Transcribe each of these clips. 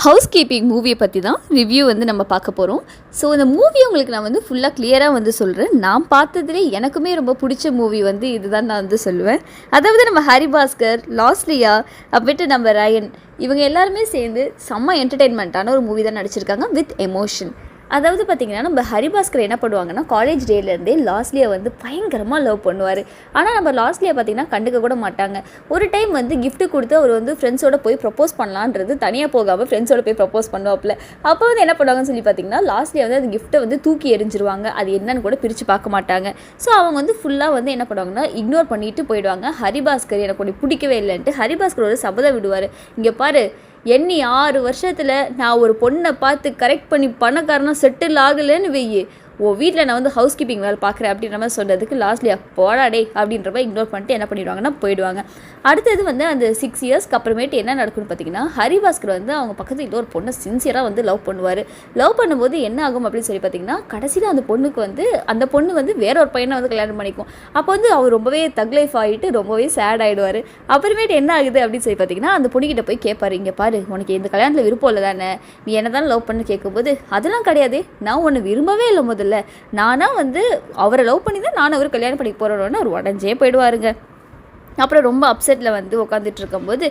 House keeping மூவியை பற்றி தான் ரிவ்யூ வந்து நம்ம பார்க்க போகிறோம் ஸோ இந்த மூவி உங்களுக்கு நான் வந்து ஃபுல்லாக கிளியராக வந்து சொல்கிறேன் நான் பார்த்ததுலே எனக்குமே ரொம்ப பிடிச்ச மூவி வந்து இதுதான் நான் வந்து சொல்லுவேன். அதாவது நம்ம ஹரிபாஸ்கர் லாஸ்லியா அப்புறமேட்டு நம்ம ரயன் இவங்க எல்லாருமே சேர்ந்து செம்ம என்டர்டெயின்மெண்ட்டான ஒரு மூவி தான் நடிச்சிருக்காங்க வித் எமோஷன் அதாவது பார்த்திங்கன்னா நம்ம ஹரிபாஸ்கர் என்ன பண்ணுவாங்கன்னா காலேஜ் டேலேருந்தே லாஸ்லியை வந்து பயங்கரமாக லவ் பண்ணுவார். ஆனால் நம்ம லாஸ்லியை பார்த்தீங்கன்னா கண்டுக்க கூட மாட்டாங்க. ஒரு டைம் வந்து கிஃப்ட்டு கொடுத்து அவர் வந்து ஃப்ரெண்ட்ஸோட போய் ப்ரப்போஸ் பண்ணலான்றது தனியாக போகாமல் ஃப்ரெண்ட்ஸோட போய் ப்ரப்போஸ் பண்ணுவாப்புல. அப்போ வந்து என்ன பண்ணுவாங்கன்னு சொல்லி பார்த்தீங்கன்னா லாஸ்ட்லியை வந்து அந்த கிஃப்ட்டை வந்து தூக்கி எறிஞ்சிருவாங்க. அது என்னன்னு கூட பிரித்து பார்க்க மாட்டாங்க. ஸோ அவங்க வந்து ஃபுல்லாக வந்து என்ன பண்ணுவாங்கன்னா இக்னோர் பண்ணிட்டு போயிடுவாங்க. ஹரிபாஸ்கர் எனக்கு உன்னை பிடிக்கவே இல்லைன்ட்டு ஹரிபாஸ்கர் ஒரு சபதம் விடுவார். இங்கே பாரு எண்ணி ஆறு வருஷத்தில் நான் ஒரு பொண்ணை பார்த்து கரெக்ட் பண்ணி பணக்காரனா செட்டில் ஆகலைன்னு வெய்யி ஓ வீட்டில் நான் வந்து ஹவுஸ் கீப்பிங் வேலை பார்க்குறேன் அப்படின்ற மாதிரி சொல்கிறதுக்கு லாஸ்ட்லியா போடாடே அப்படின்ற மாதிரி இக்னோர் பண்ணிட்டு என்ன பண்ணிடுவாங்கன்னா போயிடுவாங்க. அடுத்தது வந்து அந்த சிக்ஸ் இயர்ஸ்க்கு அப்புறமேட்டு என்ன நடக்கும்னு பார்த்தீங்கன்னா ஹரிபாஸ்கர் வந்து அவங்க பக்கத்தில் இன்னொரு பொண்ணை சின்சியராக வந்து லவ் பண்ணுவார். லவ் பண்ணும்போது என்ன ஆகும் அப்படின்னு சொல்லி பார்த்தீங்கன்னா கடைசியில் அந்த பொண்ணுக்கு வந்து அந்த பொண்ணு வந்து வேற ஒரு பையனை வந்து கல்யாணம் பண்ணிக்கும். அப்போ வந்து அவர் ரொம்பவே தக் லைஃப் ஆகிட்டு ரொம்பவே சேட் ஆகிடுவார் அப்புறமேட்டு என்ன ஆகுது அப்படின்னு சொல்லி பார்த்தீங்கன்னா அந்த பொண்ணுக்கிட்ட போய் கேட்பாரு இங்கே பாரு உனக்கு இந்த கல்யாணத்தில் விருப்பம் இல்லை தானே நீ என்ன தான் லவ் பண்ணு கேட்கும்போது அதெல்லாம் கிடையாது நான் ஒன்று விரும்பவே இல்லை முதல்ல நானா வந்து அவரை லவ் பண்ணி தான் நான் அவர் கல்யாணம் பண்ணி போகிறோன்னு அவர் உடஞ்சே போயிடுவாருங்க. அப்புறம் ரொம்ப அப்செட்டில் வந்து உட்காந்துட்டு இருக்கும்போது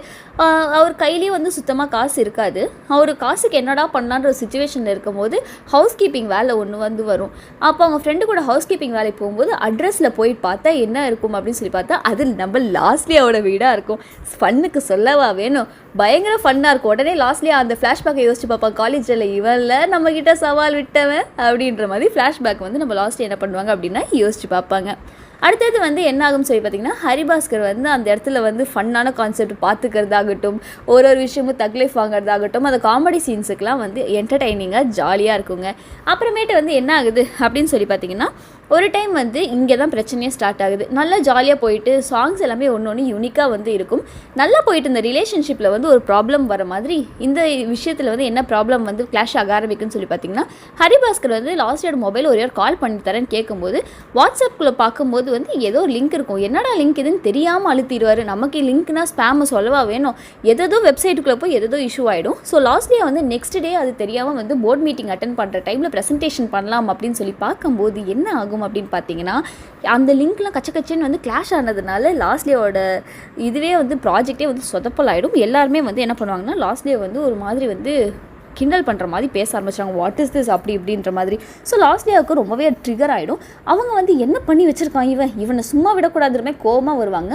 அவர் கையிலேயே வந்து சுத்தமாக காசு இருக்காது. அவர் காசுக்கு என்னடா பண்ணலான்ற ஒரு சுச்சுவேஷனில் இருக்கும்போது ஹவுஸ் கீப்பிங் வேலை ஒன்று வந்து வரும். அப்போ அவங்க ஃப்ரெண்டு கூட ஹவுஸ் கீப்பிங் வேலைக்கு போகும்போது அட்ரஸில் போயிட்டு பார்த்தா என்ன இருக்கும் அப்படின்னு சொல்லி பார்த்தா அது நம்ம லாஸ்ட்லியாவோட வீடாக இருக்கும். ஃபன்னுக்கு சொல்லவா வேணும்? பயங்கர ஃபன்னாக இருக்கும். உடனே லாஸ்ட்லியா அந்த ஃப்ளாஷ்பேக்கை யோசிச்சு பார்ப்பாங்க காலேஜில் இவன்ல நம்மக்கிட்ட சவால் விட்டவன்? அப்படின்ற மாதிரி ஃப்ளாஷ்பேக் வந்து நம்ம லாஸ்ட்லி என்ன பண்ணுவாங்க அப்படின்னா யோசிச்சு பார்ப்பாங்க. அடுத்தது வந்து என்ன ஆகும்னு சொல்லி பார்த்தீங்கன்னா ஹரிபாஸ்கர் வந்து அந்த இடத்துல வந்து ஃபன்னான கான்செப்ட் பார்த்துக்கிறதாகட்டும் ஒரு ஒரு விஷயமும் தக்லீஃப் வாங்குறதாகட்டும் அந்த காமெடி சீன்ஸுக்கெலாம் வந்து என்டர்டைனிங்காக ஜாலியாக இருக்குங்க. அப்புறமேட்டு வந்து என்ன ஆகுது அப்படின்னு சொல்லி பார்த்தீங்கன்னா ஒரு டைம் வந்து இங்கே தான் பிரச்சனையே ஸ்டார்ட் ஆகுது. நல்லா ஜாலியாக போயிட்டு சாங்ஸ் எல்லாமே ஒன்று ஒன்று யூனிக்காக வந்து இருக்கும். நல்லா போயிட்டு இந்த ரிலேஷன்ஷிப்பில் வந்து ஒரு ப்ராப்ளம் வர மாதிரி இந்த விஷயத்தில் வந்து என்ன ப்ராப்ளம் வந்து கிளாஷ் ஆக ஆரம்பிக்குன்னு சொல்லி பார்த்தீங்கன்னா ஹரிபாஸ்கர் வந்து லாஸ்ட் இயர் மொபைல் ஒரு கால் பண்ணி தரேன்னு கேட்கும்போது வாட்ஸ்அப்பில் பார்க்கும்போது வந்து ஏதோ லிங்க் இருக்கும். என்னடா லிங்க் இதுன்னு தெரியாமல் அழுத்திடுவார். நமக்கு லிங்க்னா ஸ்பேம் சொல்லவா வேணும். எதோ வெப்சைட்டுக்குள்ளே போய் எதோ இஷ்யூ ஆகிடும் ஸோ லாஸ்ட் டே வந்து நெக்ஸ்ட் டே அது தெரியாமல் வந்து போர்ட் மீட்டிங் அட்டன் பண்ணுற டைமில் ப்ரெசன்டேஷன் பண்ணலாம் அப்படின்னு சொல்லி பார்க்கும்போது என்ன ஆகும் அப்படின்னு பார்த்தீங்கன்னா அந்த லிங்க்லாம் கச்ச கச்சன்னு வந்து கிளாஷ் ஆனதுனால லாஸ்ட்லியோட இதுவே வந்து ப்ராஜெக்டே வந்து சொதப்பலாயிடும். எல்லாருமே வந்து என்ன பண்ணுவாங்கன்னா லாஸ்ட் டே வந்து ஒரு மாதிரி வந்து கிண்டல் பண்ணுற மாதிரி பேச ஆரம்பிச்சாங்க. வாட் இஸ் திஸ் அப்படி இப்படின்ற மாதிரி. ஸோ லாஸ்ட்லியாவுக்கு ரொம்பவே ட்ரிகர் ஆகிடும் அவங்க வந்து என்ன பண்ணி வச்சுருக்காங்க இவன்? இவனை சும்மா விடக்கூடாதுன்ற மாதிரி கோவமாக வருவாங்க.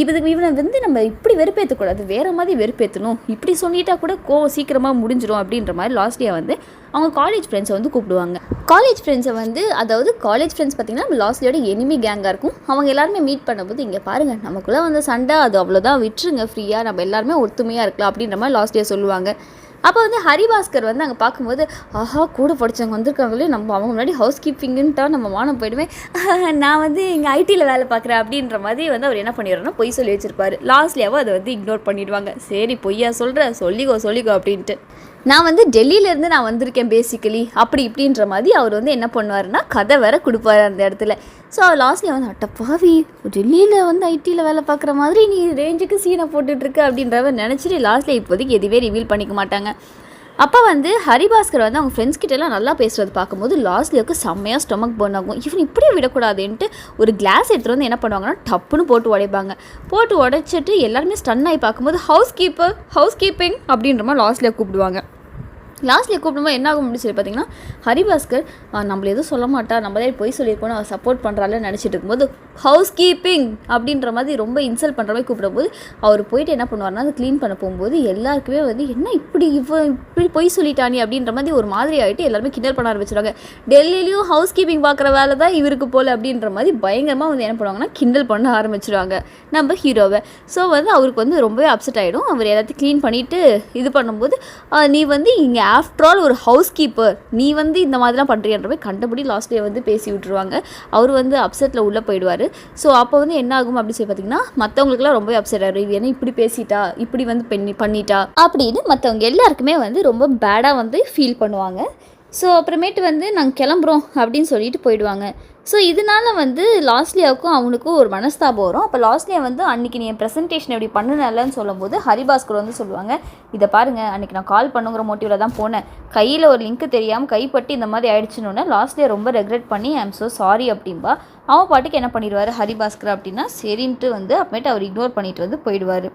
இதுக்கு இவனை வந்து நம்ம இப்படி வெறுப்பேற்றக்கூடாது வேறு மாதிரி வெறுப்பேற்றணும் இப்படி சொல்லிட்டா கூட கோவம் சீக்கிரமாக முடிஞ்சிடும் அப்படின்ற மாதிரி லாஸ்ட்லியாக வந்து அவங்க காலேஜ் ஃப்ரெண்ட்ஸை வந்து கூப்பிடுவாங்க. காலேஜ் ஃப்ரெண்ட்ஸை வந்து அதாவது காலேஜ் ஃப்ரெண்ட்ஸ் பார்த்தீங்கன்னா லாஸ்ட்லியோட எனிமி கேங்காக இருக்கும். அவங்க எல்லாருமே மீட் பண்ணும்போது இங்கே பாருங்கள் நமக்குள்ளே வந்து சண்டை அது அவ்வளோதான் விட்டுருங்க ஃப்ரீயாக நம்ம எல்லாருமே ஒத்துமையாக இருக்கலாம். அப்படின்ற மாதிரி லாஸ்ட்லியாக சொல்லுவாங்க. அப்போ வந்து ஹரிபாஸ்கர் வந்து அங்கே பார்க்கும்போது ஆஹா கூட படித்தவங்க வந்திருக்காங்களே நம்ம அவங்க முன்னாடி ஹவுஸ் கீப்பிங்குன்ட்டா நம்ம வானம் போயிடுவேன் நான் வந்து இங்கே ஐடியில் வேலை பார்க்குறேன் அப்படின்ற மாதிரி வந்து அவர் என்ன பண்ணிடுறோன்னா பொய் சொல்லி வச்சிருப்பாரு. லாஸ்ட்லியாவோ அதை வந்து இக்னோர் பண்ணிடுவாங்க. சரி பொய்யா சொல்கிற சொல்லிக்கோ சொல்லிக்கோ அப்படின்ட்டு. நான் வந்து டெல்லியிலேருந்து நான் வந்திருக்கேன் பேசிக்கலி அப்படி இப்படின்ற மாதிரி அவர் வந்து என்ன பண்ணுவார்னா கதை வேற கொடுப்பாரு அந்த இடத்துல. ஸோ லாஸ்ட்ல வந்து அட்டப்பாவி டெல்லியில் வந்து ஐடியில் வேலை பார்க்குற மாதிரி நீ ரேஞ்சுக்கு சீனை போட்டுட்ருக்க அப்படின்றவ நினச்சிட்டு லாஸ்ட்டில் இப்போதைக்கு எதுவே ரிவீல் பண்ணிக்க மாட்டாங்க. அப்போ வந்து ஹரிபாஸ்கர் வந்து அவங்க ஃப்ரெண்ட்ஸ் கிட்டலாம் நல்லா பேசுகிறது பார்க்கும்போது லாஸ்ட்லியோக்கு செம்மையாக ஸ்டொமக் பர்ன் ஆகும். இவன் இப்படியே விடக்கூடாதுன்ட்டு ஒரு கிளாஸ் எடுத்துகிட்டு வந்து என்ன பண்ணுவாங்கன்னா டப்புன்னு போட்டு உடைப்பாங்க. போட்டு உடைச்சிட்டு எல்லாருமே ஸ்டன் ஆகி பார்க்கும்போது ஹவுஸ் கீப்பர் ஹவுஸ் கீப்பிங் அப்படின்ற மாதிரி லாஸ்ட்லியாக கூப்பிடுவாங்க. லாஸ்ட்லேயே கூப்பிடும்போது என்ன ஆகும் அப்படின்னு சொல்லி பார்த்தீங்கன்னா ஹரிபாஸ்கர் நம்மள எதுவும் சொல்ல மாட்டா நம்மளே போய் சொல்லியிருக்கோம் அவர் சப்போர்ட் பண்ணுறாள் நினச்சிட்டு இருக்கும்போது ஹவுஸ் கீப்பிங் அப்படின்ற மாதிரி ரொம்ப இன்சல்ட் பண்ணுற மாதிரி கூப்பிடும்போது அவர் போயிட்டு என்ன பண்ணுவார்னா அதை க்ளீன் பண்ண போகும்போது எல்லாருக்குமே வந்து என்ன இப்படி இவ்வளோ இப்படி பொய் சொல்லிட்டானே அப்படின்ற மாதிரி ஒரு மாதிரி ஆகிட்டு எல்லாருமே கிண்டல் பண்ண ஆரம்பிச்சிடுவாங்க டெல்லியிலையும் ஹவுஸ் கீப்பிங் பார்க்குற வேலை தான் இவருக்கு போல் அப்படின்ற மாதிரி பயங்கரமாக வந்து என்ன பண்ணுவாங்கன்னா கிண்டல் பண்ண ஆரம்பிச்சிடுவாங்க நம்ம ஹீரோவை. ஸோ வந்து அவருக்கு வந்து ரொம்பவே அப்செட் ஆகிடும் அவர் எல்லாத்தையும் க்ளீன் பண்ணிவிட்டு இது பண்ணும்போது நீ வந்து இங்கே ஆஃப்டர் ஆல் ஒரு ஹவுஸ் கீப்பர் நீ வந்து இந்த மாதிரிலாம் பண்ணுறியன்ற மாதிரி கண்டபடி டே வந்து பேசி விட்டுருவாங்க. அவர் வந்து அப்செட்டில் உள்ளே போயிடுவார். ஸோ அப்போ வந்து என்ன ஆகும் அப்படின்னு சொல்லி பார்த்தீங்கன்னா மற்றவங்களுக்குலாம் ரொம்பவே அப்செட் ஆகிடும் இது இப்படி பேசிட்டா? இப்படி வந்து பண்ணி பண்ணிட்டா? அப்படின்னு மற்றவங்க எல்லாருக்குமே வந்து ரொம்ப பேடாக வந்து ஃபீல் பண்ணுவாங்க. ஸோ அப்புறமேட்டு வந்து நாங்கள் கிளம்புறோம் அப்படின்னு சொல்லிட்டு போயிடுவாங்க. ஸோ இதனால வந்து லாஸ்லியாவுக்கும் அவனுக்கும் ஒரு மனஸ்தாபம் வரும். அப்போ லாஸ்லியா வந்து அன்றைக்கி நீ என் ப்ரெசன்டேஷன் எப்படி பண்ணுனலன்னு சொல்லும்போது ஹரிபாஸ்கர் வந்து சொல்லுவாங்க இதை பாருங்கள் அன்றைக்கி நான் கால் பண்ணுங்கிற மோட்டிவில் தான் போனேன். கையில் ஒரு லிங்க் தெரியாமல் கைப்பட்டு இந்த மாதிரி ஆயிடுச்சுன்னு லாஸ்லியா ரொம்ப ரெக்ரெட் பண்ணி ஐம் ஸோ சாரி அப்படின்பா அவன் பாட்டுக்கு என்ன பண்ணிடுவார் ஹரிபாஸ்கர் அப்படின்னா சரின்ட்டு வந்து அப்புறமேட்டு அவர் இக்னோர் பண்ணிட்டு வந்து போயிடுவார்.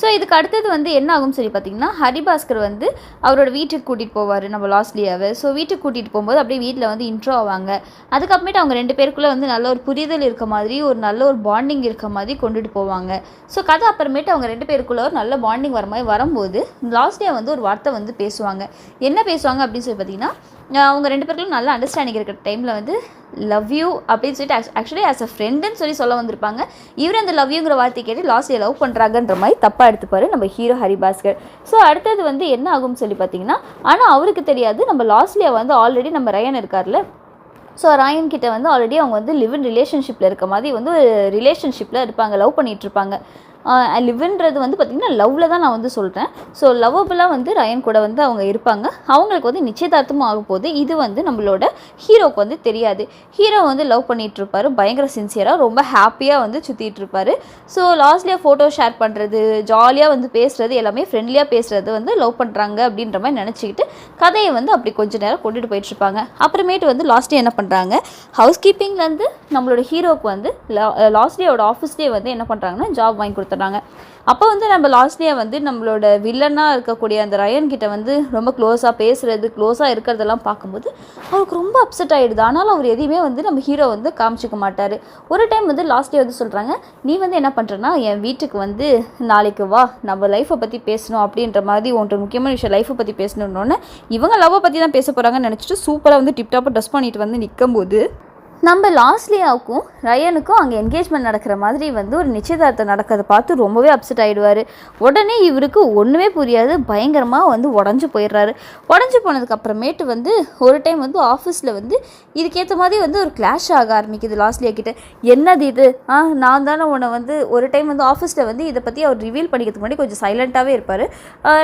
ஸோ இதுக்கு அடுத்தது வந்து என்ன ஆகும்னு சொல்லி பார்த்தீங்கன்னா ஹரிபாஸ்கர் வந்து அவரோட வீட்டுக்கு கூட்டிகிட்டு போவார் நம்ம லாஸ்ட்லியாவை ஸோ வீட்டுக்கு கூட்டிகிட்டு போகும்போது அப்படியே வீட்டில் வந்து இன்ட்ரோ ஆவாங்க. அதுக்கப்புறமேட்டு அவங்க ரெண்டு பேருக்குள்ளே வந்து நல்ல ஒரு புரிதல் இருக்க மாதிரி ஒரு நல்ல ஒரு பாண்டிங் இருக்க மாதிரி கொண்டுட்டு போவாங்க. ஸோ கதை அப்புறமேட்டு அவங்க ரெண்டு பேருக்குள்ளே ஒரு நல்ல பாண்டிங் வர மாதிரி வரும்போது லாஸ்ட்லியா வந்து ஒரு வார்த்தை வந்து பேசுவாங்க. என்ன பேசுவாங்க அப்படின்னு சொல்லி பார்த்தீங்கன்னா அவங்க ரெண்டு பேருக்கும் நல்ல அண்டர்ஸ்டாண்டிங் இருக்கிற டைமில் வந்து லவ் யூ அப்படின்னு சொல்லிட்டு ஆக்சுவலி ஆஸ் அ ஃப்ரெண்டுன்னு சொல்லி சொல்ல வந்திருப்பாங்க. இவர் அந்த லவ்யூங்கிற வார்த்தையை வார்த்தை கேட்டு லாஸ்ட்ல லவ் பண்ணுறாங்கன்ற மாதிரி தப்பாக எடுத்துப்பாரு நம்ம ஹீரோ ஹரிபாஸ்கர். ஸோ அடுத்தது வந்து என்ன ஆகும்னு சொல்லி பார்த்தீங்கன்னா ஆனால் அவருக்கு தெரியாது நம்ம லாஸ்ட்லேயே வந்து ஆல்ரெடி நம்ம ரயன் இருக்கார்ல ஸோ ராயன் கிட்ட வந்து ஆல்ரெடி அவங்க வந்து லிவ் இன் ரிலேஷன்ஷிப்பில் இருக்க மாதிரி வந்து ஒரு ரிலேஷன்ஷிப்பில் இருப்பாங்க லவ் பண்ணிகிட்ருப்பாங்க லிவ்ன்றது வந்து பார்த்திங்கன்னா லவ்வில் தான் நான் வந்து சொல்கிறேன் ஸோ லவ்வபுளாக வந்து ரயன் கூட வந்து அவங்க இருப்பாங்க. அவங்களுக்கு வந்து நிச்சயதார்த்தமும் ஆக போகுது. இது வந்து நம்மளோட ஹீரோக்கு வந்து தெரியாது. ஹீரோ வந்து லவ் பண்ணிகிட்டு இருப்பார். பயங்கர சின்சியராக ரொம்ப ஹாப்பியாக வந்து சுற்றிட்டு இருப்பார். ஸோ லாஸ்ட்லியாக ஃபோட்டோ ஷேர் பண்ணுறது ஜாலியாக வந்து பேசுகிறது எல்லாமே ஃப்ரெண்ட்லியாக பேசுகிறது வந்து லவ் பண்ணுறாங்க அப்படின்ற மாதிரி நினச்சிக்கிட்டு கதையை வந்து அப்படி கொஞ்ச நேரம் கொண்டுட்டு போயிட்டுருப்பாங்க அப்புறமேட்டு வந்து லாஸ்ட்லேயே என்ன பண்ணுறாங்க ஹவுஸ் கீப்பிங்லேருந்து நம்மளோட ஹீரோக்கு வந்து லாஸ்ட்லியோட ஆஃபீஸ்லேயே வந்து என்ன பண்ணுறாங்கன்னா ஜாப் வாங்கி கொடுத்துட்றாங்க அப்போ வந்து நம்ம லாஸ்ட்லியே வந்து நம்மளோட வில்லனாக இருக்கக்கூடிய அந்த ரயன் கிட்ட வந்து ரொம்ப க்ளோஸாக பேசுகிறது க்ளோஸாக இருக்கிறதெல்லாம் பார்க்கும்போது அவருக்கு ரொம்ப அப்செட் ஆகிடுது ஆனாலும் அவர் எதையுமே வந்து நம்ம ஹீரோ வந்து காமிச்சிக்க மாட்டார். ஒரு டைம் வந்து லாஸ்ட்லேயே வந்து சொல்கிறாங்க நீ வந்து என்ன பண்ணுறேன்னா என் வீட்டுக்கு வந்து நாளைக்கு வா. நம்ம லைஃப்பை பற்றி பேசணும். அப்படின்ற மாதிரி ஒன்று முக்கியமான விஷயம் லைஃப்பை பற்றி பேசணுன்னொன்னே இவங்க லவ்வை பற்றி தான் பேச போகிறாங்கன்னு நினச்சிட்டு சூப்பராக வந்து டிப்டாப்பாக ட்ரெஸ் பண்ணிட்டு வந்து நிற்கும்போது நம்ம லாஸ்லியாவுக்கும் ரயனுக்கும் அங்கே என்கேஜ்மெண்ட் நடக்கிற மாதிரி வந்து ஒரு நிச்சயதார்த்தம் நடக்கிறத பார்த்து ரொம்பவே அப்செட் ஆகிடுவார் உடனே இவருக்கு ஒன்றுமே புரியாது. பயங்கரமாக வந்து உடஞ்சி போயிடுறாரு. உடஞ்சி போனதுக்கு அப்புறமேட்டு வந்து ஒரு டைம் வந்து ஆஃபீஸில் வந்து இதுக்கேற்ற மாதிரி வந்து ஒரு கிளாஷ் ஆக ஆரம்பிக்குது லாஸ்லியா கிட்ட. என்னது இது? ஆ நான் தானே உன்னை வந்து ஒரு டைம் வந்து ஆஃபீஸில் வந்து இதை பற்றி அவர் ரிவீல் பண்ணிக்கிறதுக்கு முன்னாடி கொஞ்சம் சைலண்ட்டாகவே இருப்பார்.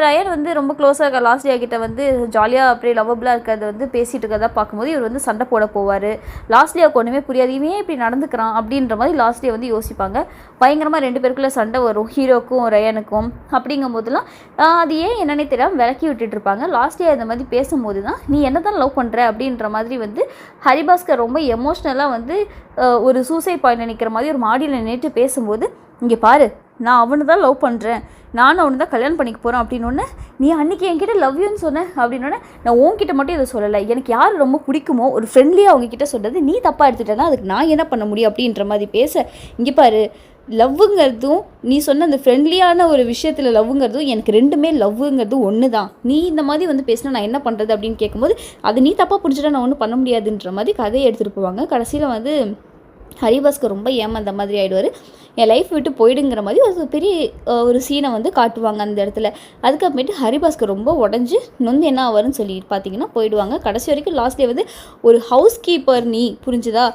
ரயன் வந்து ரொம்ப க்ளோஸாக இருக்க லாஸ்லியா கிட்ட வந்து ஜாலியாக அப்படியே லவபிளாக இருக்கிறத வந்து பேசிகிட்டு இருக்கிறதா பார்க்கும்போது இவர் வந்து சண்டை போட போவார். லாஸ்ட்லியாவுக்கு ஒன்றுமே புரியாது. இவன் ஏன் இப்படி நடந்துக்கிறான் அப்படின்ற மாதிரி லாஸ்ட் டே வந்து யோசிப்பாங்க. பயங்கரமாக ரெண்டு பேருக்குள்ளே சண்டை வரும். ஹீரோக்கும் ரயனுக்கும் அப்படிங்கும் போதெல்லாம் அது ஏன் என்னன்னே தெரியாமல் விளக்கி விட்டுட்டு இருப்பாங்க. டே அந்த மாதிரி பேசும்போது தான் நீ என்ன தான் லவ் பண்ணுற அப்படின்ற மாதிரி வந்து ஹரிபாஸ்கர் ரொம்ப எமோஷ்னலாக வந்து ஒரு சூசைட் பாயிண்ட் நிற்கிற மாதிரி ஒரு மாடியில் நின்றுட்டு பேசும்போது இங்கே பாரு நான் அவனை தான் லவ் பண்ணுறேன் நானும் அவனு தான் கல்யாணம் பண்ணிக்க போகிறோம் அப்படின்னோடனே நீ அன்றைக்கி என்கிட்ட லவ் யூன்னு சொன்ன? அப்படின்னோடனே நான் உன்கிட்ட மட்டும் இதை சொல்லலை. எனக்கு யார் ரொம்ப பிடிக்குமோ ஒரு ஃப்ரெண்ட்லியாக அவங்கக்கிட்ட சொல்கிறது நீ தப்பாக எடுத்துட்டேன்னா அதுக்கு நான் என்ன பண்ண முடியும்? அப்படின்ற மாதிரி பேச இங்கே பாரு லவ்வுங்கிறதும் நீ சொன்ன அந்த ஃப்ரெண்ட்லியான ஒரு விஷயத்தில் லவ்வுங்கிறதும் எனக்கு ரெண்டுமே லவ்வுங்கிறதும் ஒன்று தான் நீ இந்த மாதிரி வந்து பேசினா நான் என்ன பண்ணுறது அப்படின்னு கேட்கும்போது அது நீ தப்பாக பிடிச்சிட்டா நான் ஒன்றும் பண்ண முடியாதுன்ற மாதிரி கதையை எடுத்துகிட்டு போவாங்க. கடைசியில் வந்து ஹரிபாஸ்கர் ரொம்ப ஏமாந்த மாதிரி ஆகிடுவார் என் லைஃப் விட்டு போயிடுங்கிற மாதிரி ஒரு பெரிய ஒரு சீனை வந்து காட்டுவாங்க அந்த இடத்துல. அதுக்கப்புறமேட்டு ஹரிபாஸ்கர் ரொம்ப உடஞ்சி நொந்து என்ன ஆவாருன்னு சொல்லி பார்த்தீங்கன்னா போயிடுவாங்க. கடைசி வரைக்கும் லாஸ்ட்லேயே வந்து ஒரு ஹவுஸ் கீப்பர் நீ புரிஞ்சுதா?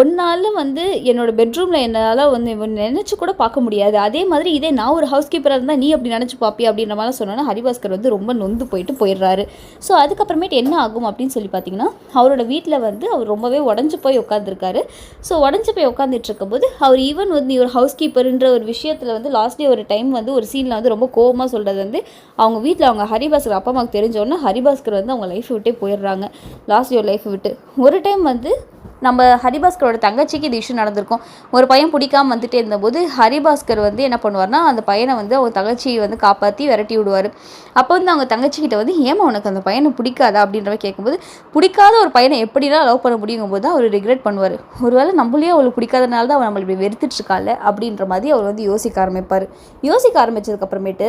ஒன்னால் வந்து என்னோட பெட்ரூமில் என்னால் வந்து நினச்சி கூட பார்க்க முடியாது. அதே மாதிரி இதே நான் ஒரு ஹவுஸ் கீப்பராக இருந்தால் நீ அப்படி நினச்சி பார்ப்பியா அப்படின்ற மாதிரி சொன்னோன்னா ஹரிபாஸ்கர் வந்து ரொம்ப நொந்து போயிட்டு போயிடுறாரு. ஸோ அதுக்கப்புறமேட்டு என்ன ஆகும் அப்படின்னு சொல்லி பார்த்தீங்கன்னா அவரோட வீட்டில் வந்து அவர் ரொம்பவே உடஞ்சி போய் உட்காந்துருக்காரு ஸோ உடஞ்சி போய் உட்காந்துட்டு இருக்கும்போது அவர் ஈவன் வந்து நீ ஹவுஸ் ஹவுஸ் ஒரு விஷயத்தில் வந்து லாஸ்ட்லி ஒரு டைம் வந்து ஒரு சீனில் வந்து ரொம்ப கோவமாக சொல்கிறது வந்து அவங்க வீட்டில் அவங்க ஹரிபாஸ்கர் அப்பா அம்மாவுக்கு தெரிஞ்சோடனே ஹரிபாஸ்கர் வந்து அவங்க லைஃப் விட்டே போயிடுறாங்க. லாஸ்ட் ஒரு லைஃப் விட்டு. ஒரு டைம் வந்து நம்ம ஹரிபாஸ்கரோட தங்கச்சிக்கு இது இஷ்யூ நடந்திருக்கும். ஒரு பையன் பிடிக்காம வந்துட்டே இருந்தபோது ஹரிபாஸ்கர் வந்து என்ன பண்ணுவார்னா அந்த பையனை வந்து அவங்க தங்கச்சியை வந்து காப்பாற்றி விரட்டி விடுவார். அப்போ வந்து அவங்க தங்கச்சிக்கிட்ட வந்து ஏமா உனக்கு அந்த பையனை பிடிக்காதா? அப்படின்ற மாதிரி கேட்கும்போது பிடிக்காத ஒரு பையனை எப்படிலாம் லவ் பண்ண முடியுங்கும்போது தான் அவர் ரிக்ரெட் பண்ணுவார். ஒருவேளை நம்மளே அவளுக்கு பிடிக்காதனால தான் அவர் நம்மளை இப்படி வெறுத்துட்டு இருக்காள் அப்படின்ற மாதிரி அவர் வந்து யோசிக்க ஆரம்பிப்பார். யோசிக்க ஆரம்பித்ததுக்கப்புறமேட்டு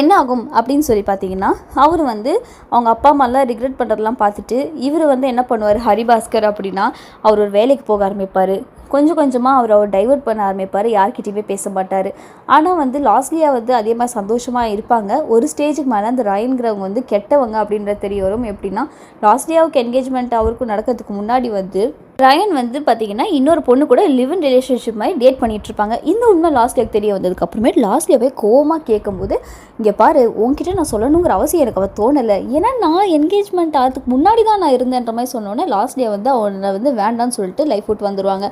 என்ன ஆகும்? அப்படின்னு சொல்லி பார்த்தீங்கன்னா அவர் வந்து அவங்க அப்பா அம்மாலாம் ரிக்ரெட் பண்ணுறதெல்லாம் பார்த்துட்டு இவர் வந்து என்ன பண்ணுவார் ஹரிபாஸ்கர் அப்படின்னா அவர் ஒரு வேலைக்கு போக ஆரம்பிப்பார். கொஞ்சம் கொஞ்சமாக அவர் அவர் டைவர்ட் பண்ண ஆரம்பிப்பார். யார்கிட்டையுமே பேச மாட்டார். ஆனால் வந்து லாஸ்ட்லியாக வந்து அதே மாதிரி சந்தோஷமாக இருப்பாங்க. ஒரு ஸ்டேஜுக்கு மேலே அந்த ராயன்கிறவங்க வந்து கெட்டவங்க அப்படின்ற தெரிய வரும். எப்படின்னா லாஸ்ட்லியாவுக்கு என்கேஜ்மெண்ட் அவருக்கும் நடக்கிறதுக்கு முன்னாடி வந்து ரயன் வந்து பார்த்தீங்கன்னா இன்னொரு பொண்ணு கூட லிவ் இன் ரிலேஷன்ஷிப் மாதிரி டேட் பண்ணிகிட்ருப்பாங்க இந்த உண்மை லாஸ்ட் இயர் தெரிய வந்ததுக்கு அப்புறமேட்டு இயர் போய் கோவமாக கேட்கும்போது இங்கே பாரு உங்ககிட்ட நான் சொல்லணுங்கிற அவசியம் எனக்கு அவள் தோணலை. ஏன்னா நான் என்கேஜ்மெண்ட் ஆகிறதுக்கு முன்னாடி தான் நான் இருந்தேன்ற மாதிரி சொன்னோன்னே லாஸ்ட் டே வந்து அவனை வந்து வேண்டான்னு சொல்லிட்டு லைஃப் விட்டு வந்துடுவாங்க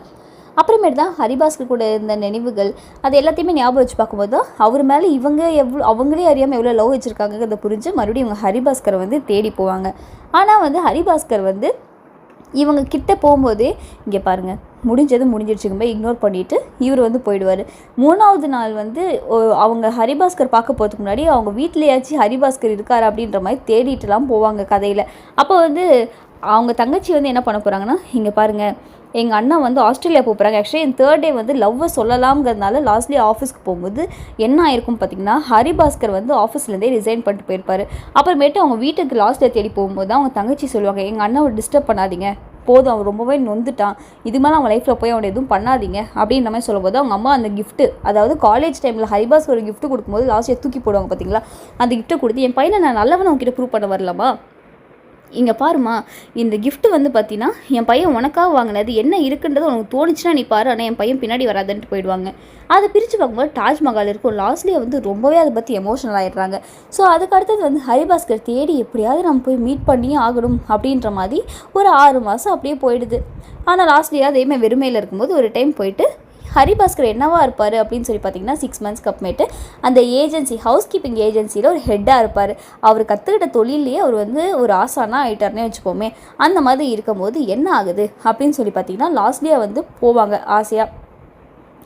அப்புறமேட்டு தான் ஹரிபாஸ்கர் கூட இருந்த நினைவுகள் அது எல்லாத்தையுமே ஞாபகம் வச்சு பார்க்கும்போது தான் அவர் மேலே இவங்க எவ்வளோ அவங்களே அறியாமல் எவ்வளோ லவ் வச்சுருக்காங்கிறத புரிஞ்சு மறுபடியும் இவங்க ஹரிபாஸ்கரை வந்து தேடி போவாங்க. ஆனால் வந்து ஹரிபாஸ்கர் வந்து இவங்க கிட்ட போகும்போதே இங்கே பாருங்கள் முடிஞ்சது முடிஞ்சிடுச்சுங்க போய் இக்னோர் பண்ணிவிட்டு இவர் வந்து போயிடுவார். மூணாவது நாள் வந்து அவங்க ஹரிபாஸ்கர் பார்க்க போகிறதுக்கு முன்னாடி அவங்க வீட்லேயாச்சும் ஹரிபாஸ்கர் இருக்கார் அப்படின்ற மாதிரி தேடிட்டுலாம் போவாங்க கதையில். அப்போ வந்து அவங்க தங்கச்சி வந்து என்ன பண்ண போகிறாங்கன்னா இங்கே பாருங்கள் எங்கள் அண்ணா வந்து ஆஸ்திரேலியா போகிறாங்க ஆக்சுவலி என் தேர்ட் டே வந்து லவ்வை சொல்லலாம்ங்கிறதுனால லாஸ்ட்லி ஆஃபீஸ்க்கு போகும்போது என்ன ஆயிருக்கும் பார்த்தீங்கன்னா ஹரிபாஸ்கர் வந்து ஆஃபீஸ்லேருந்தே ரிசைன் பண்ணிட்டு போயிருப்பார். அப்புறமேட்டு அவங்க வீட்டுக்கு லாஸ்ட் டே தேடி போகும்போது தான் அவங்க தங்கச்சி சொல்லுவாங்க எங்கள் அண்ணாவை டிஸ்டர்ப் பண்ணாதீங்க. போதும் அவன் ரொம்பவே நொந்துட்டான். இது மேலே அவன் லைஃப்பில் போய் அவனை எதுவும் பண்ணாதீங்க. அப்படின்ற மாதிரி சொல்லும்போது அவங்க அம்மா அந்த கிஃப்ட்டு அதாவது காலேஜ் டைமில் ஹரிபாஸ் ஒரு gift கொடுக்கும்போது லாஸ்ட் இயர் தூக்கி போடுவாங்க பார்த்தீங்களா அந்த கிஃப்ட்டை கொடுத்து என் பையனை நான் நல்லவனை அவங்ககிட்ட ப்ரூவ் பண்ண வரலாமா? இங்கே பாருமா இந்த கிஃப்ட்டு வந்து பார்த்தீங்கன்னா என் பையன் உனக்காக வாங்கினது என்ன இருக்குன்றது உனக்கு தோணுச்சுன்னா நீ பாரு ஆனால் என் பையன் பின்னாடி வராதுன்ட்டு போயிடுவாங்க. அதை பிரித்து பார்க்கும்போது தாஜ்மஹால் இருக்கும். லாஸ்ட்லேயே வந்து ரொம்பவே அதை பற்றி எமோஷனல் ஆகிடுறாங்க ஸோ அதுக்கு அடுத்தது வந்து ஹரிபாஸ்கர் தேடி எப்படியாவது நம்ம போய் மீட் பண்ணியே ஆகணும் அப்படின்ற மாதிரி ஒரு ஆறு மாதம் அப்படியே போயிடுது. ஆனால் லாஸ்ட்லேயே அதேமாதிரி வெறுமையில் இருக்கும்போது ஒரு டைம் போயிட்டு ஹரிபாஸ்கர் என்னவாக இருப்பார் அப்படின்னு சொல்லி பார்த்தீங்கன்னா சிக்ஸ் மந்த்ஸ்க்கு அப்புறமேட்டு அந்த ஏஜென்சி ஹவுஸ் கீப்பிங் ஏஜென்சியில் ஒரு ஹெட்டாக இருப்பார். அவர் கற்றுக்கிட்ட தொழிலையே அவர் வந்து ஒரு ஆசானாக ஆகிட்டார்னே வச்சுப்போமே அந்த மாதிரி இருக்கும்போது என்ன ஆகுது அப்படின்னு சொல்லி பார்த்தீங்கன்னா லாஸ்ட்லேயே வந்து போவாங்க ஆசையாக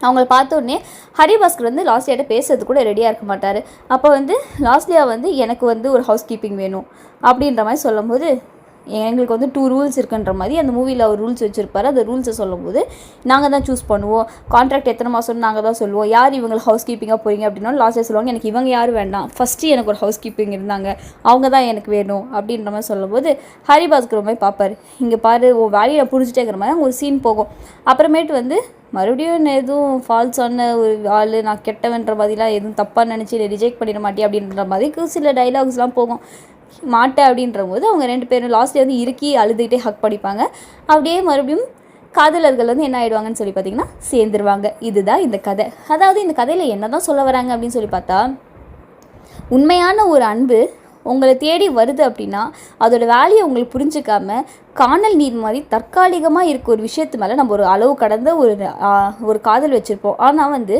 அவங்கள பார்த்தோன்னே ஹரிபாஸ்கர் வந்து லாஸ்ட்லியாட்ட பேசுறது கூட ரெடியாக இருக்க மாட்டார். அப்போ வந்து லாஸ்ட்லியா வந்து எனக்கு வந்து ஒரு ஹவுஸ் கீப்பிங் வேணும் அப்படின்ற மாதிரி சொல்லும்போது எங்களுக்கு வந்து டூ ரூல்ஸ் இருக்குன்ற மாதிரி அந்த மூவியில் அவர் ரூல்ஸ் வச்சுருப்பாரு. அந்த ரூல்ஸை சொல்லும்போது நாங்கள் தான் சூஸ் பண்ணுவோம். கான்ட்ராக்ட் எத்தனை மாதம்னு நாங்கள் தான் சொல்லுவோம். யார் இவங்க ஹவுஸ் கீப்பிங்காக போகிறீங்க அப்படின்னா லாஸ்ட்டில் சொல்லுவாங்க. எனக்கு இவங்க யாரும் வேண்டாம். ஃபஸ்ட்டு எனக்கு ஒரு ஹவுஸ் கீப்பிங் இருந்தாங்க. அவங்க தான் எனக்கு வேணும் அப்படின்ற மாதிரி சொல்லும்போது ஹரிபாஸ்க்கு ரொம்ப பார்ப்பாரு. இங்கே பாரு ஓ வேலையை புரிஞ்சுட்டேங்கிற மாதிரி ஒரு சீன் போகும். அப்புறமேட்டு வந்து மறுபடியும் நான் எதுவும் ஃபால்ஸான ஒரு ஆள் நான் கெட்டவன்ற மாதிரிலாம் எதுவும் தப்பாக நினச்சி ரிஜெக்ட் பண்ணிட மாட்டேன் அப்படின்ற மாதிரி சில டைலாக்ஸ்லாம் போகும். மாட்டேன் அப்படின்ற போது அவங்க ரெண்டு பேரும் லாஸ்ட்லேயே வந்து இறுக்கி அழுதுகிட்டே ஹக் பண்ணிப்பாங்க அப்படியே மறுபடியும் காதலர்கள் வந்து என்ன ஆகிடுவாங்கன்னு சொல்லி பார்த்தீங்கன்னா சேர்ந்துருவாங்க. இதுதான் இந்த கதை. அதாவது இந்த கதையில் என்ன தான் சொல்ல வராங்க அப்படின்னு சொல்லி பார்த்தா உண்மையான ஒரு அன்பு உங்களை தேடி வருது அப்படின்னா அதோட வேலையை உங்களுக்கு புரிஞ்சுக்காம காணல் நீர் மாதிரி தற்காலிகமாக இருக்க ஒரு விஷயத்து மேலே நம்ம ஒரு அளவு கடந்த ஒரு ஒரு காதல் வச்சுருப்போம். ஆனால் வந்து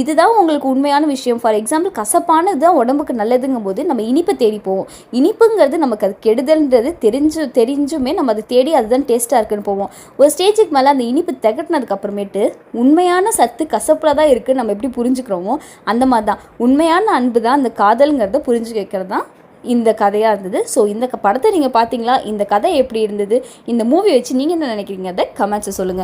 இதுதான் உங்களுக்கு உண்மையான விஷயம். ஃபார் எக்ஸாம்பிள் கசப்பானது தான் உடம்புக்கு நல்லதுங்கும் போது நம்ம இனிப்பை தேடி போவோம். இனிப்புங்கிறது நமக்கு அது கெடுதல்ன்றது தெரிஞ்சு தெரிஞ்சுமே நம்ம அதை தேடி அதுதான் டேஸ்ட்டாக இருக்குன்னு போவோம். ஒரு ஸ்டேஜுக்கு மேலே அந்த இனிப்பு திகட்டினதுக்கு அப்புறமேட்டு உண்மையான சத்து கசப்பில் தான் இருக்குது நம்ம எப்படி புரிஞ்சுக்கிறோமோ அந்த மாதிரி தான் உண்மையான அன்பு தான் அந்த காதலுங்கிறத புரிஞ்சு வைக்கிறது தான் இந்த கதையாக இருந்தது. ஸோ இந்த படத்தை நீங்கள் பார்த்தீங்களா? இந்த கதை எப்படி இருந்தது? இந்த மூவி வச்சு நீங்கள் என்ன நினைக்கிறீங்க? அதை கமெண்ட்ஸை சொல்லுங்கள்